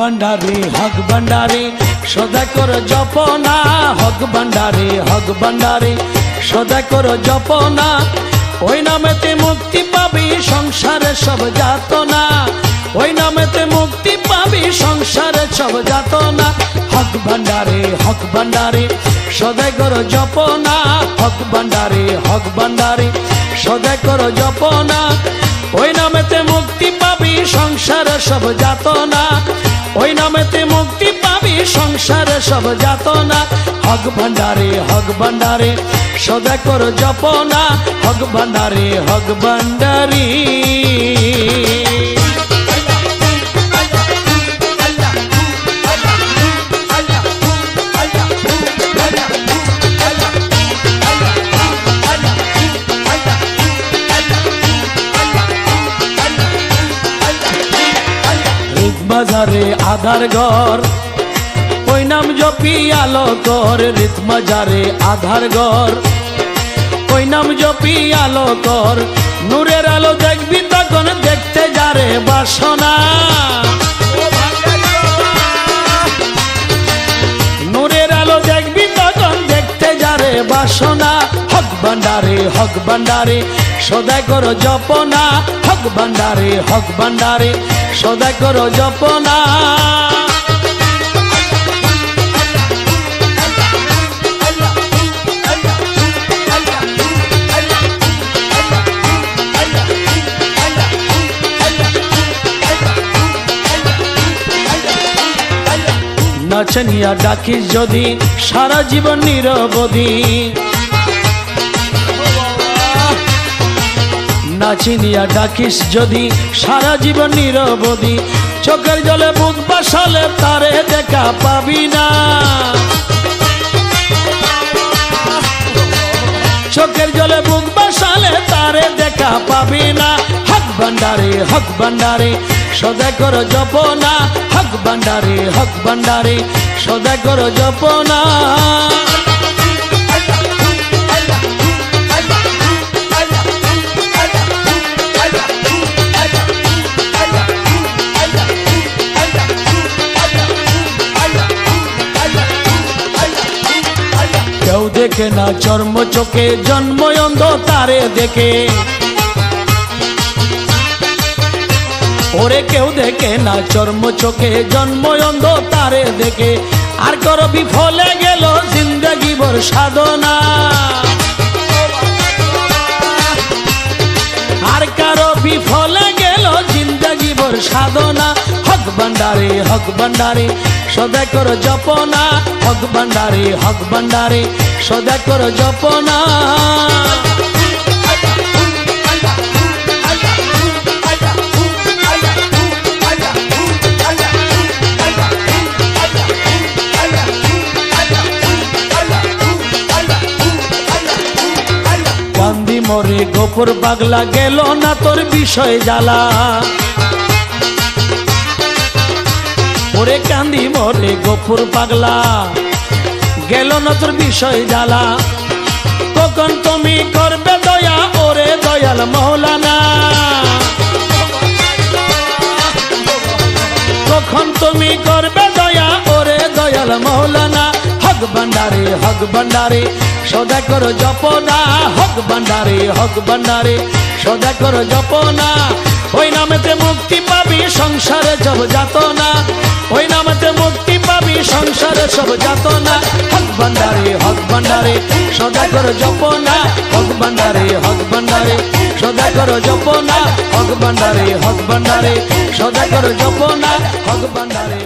ভান্ডারে হক ভান্ডারে সদা কর জপনা। হক ভান্ডারে হক ভান্ডারে সদা কর জপনা। ওই নামেতে মুক্তি পাবি সংসারে সব যাতনা। ওই নামেতে মুক্তি পাবি সংসারে সব যাতনা। হক ভান্ডারে হক ভান্ডারে সদাই কর জপনা। হক ভান্ডারে হক ভান্ডারে সদাই কর জপনা। ওই নামেতে মুক্তি পাবি সংসারে সব যাতনা। ওই নামেতে মুক্তি পাবি সংসারে সব যাতনা। হক ভান্ডারে হক ভান্ডারে সদা কর জপনা। হক ভান্ডারে হক ভান্ডারি বাজারে আধার ঘর। ওই নাম জপি আলো কর, রিত মাজারে আধার ঘর। ওই নাম জপি আলো কর, নূরের আলো দেখবি তখন দেখতে যারে বাসনা। হক ভান্ডারে, সদাই করো জপনা। হক ভান্ডারে হক ভান্ডারে, সদাই করো জপনা। নাচনিয়া ডাকিস যদি, সারা জীবন নিরবধি। নাচিনিয়া ডাকিস যদি, সারা জীবন নিরবধি। চোখের জলে বুক বাসালে তারে দেখা পাবি না। চোখের জলে বুক বাসালে তারে দেখা পাবি না। হক ভান্ডারে হক ভান্ডারে, সদা কর জপনা। হক ভান্ডারে হক ভান্ডারে, সদা কর জপনা। দেখে না চর্ম চোখে, জন্ম অন্ধ তারে দেখে। ওরে কেউ দেখে না চর্ম চোখে, জন্ম অন্ধ তারে দেখে। আর কর বিফলে গেল জিন্দগি বর সাধনা। আর কারও বিফলে গেল জিন্দগি বর সাধনা। হক ভান্ডারে হক ভান্ডারে সদা কর জপনা। হক ভান্ডারে হক ভান্ডারে সদা কর জপনা। মরে গোপর পাগলা গেল না তোর বিষয় জ্বালা। ওরে কান্দি মরে গোপুর পাগলা গেল না তোর বিষয় জ্বালা। কখন তুমি করবে দয়া? ওরে দয়াল মৌলানা কখন তুমি করবে দয়া? ওরে দয়াল মৌলানা হক ভান্ডারে হক ভান্ডারে সদা করো জপনা। হক ভান্ডারে হক ভান্ডারে সদা করো জপনা। ওই নামেতে মুক্তি পাবি সংসারে নামেতে মুক্তি পাবি সংসারে সব যাতনা, হক ভান্ডারে হক ভান্ডারে সদা করো জপনা, হক ভান্ডারে হক ভান্ডারে সদা করো জপনা, হক ভান্ডারে হক ভান্ডারে সদা করো জপনা, হক ভান্ডারে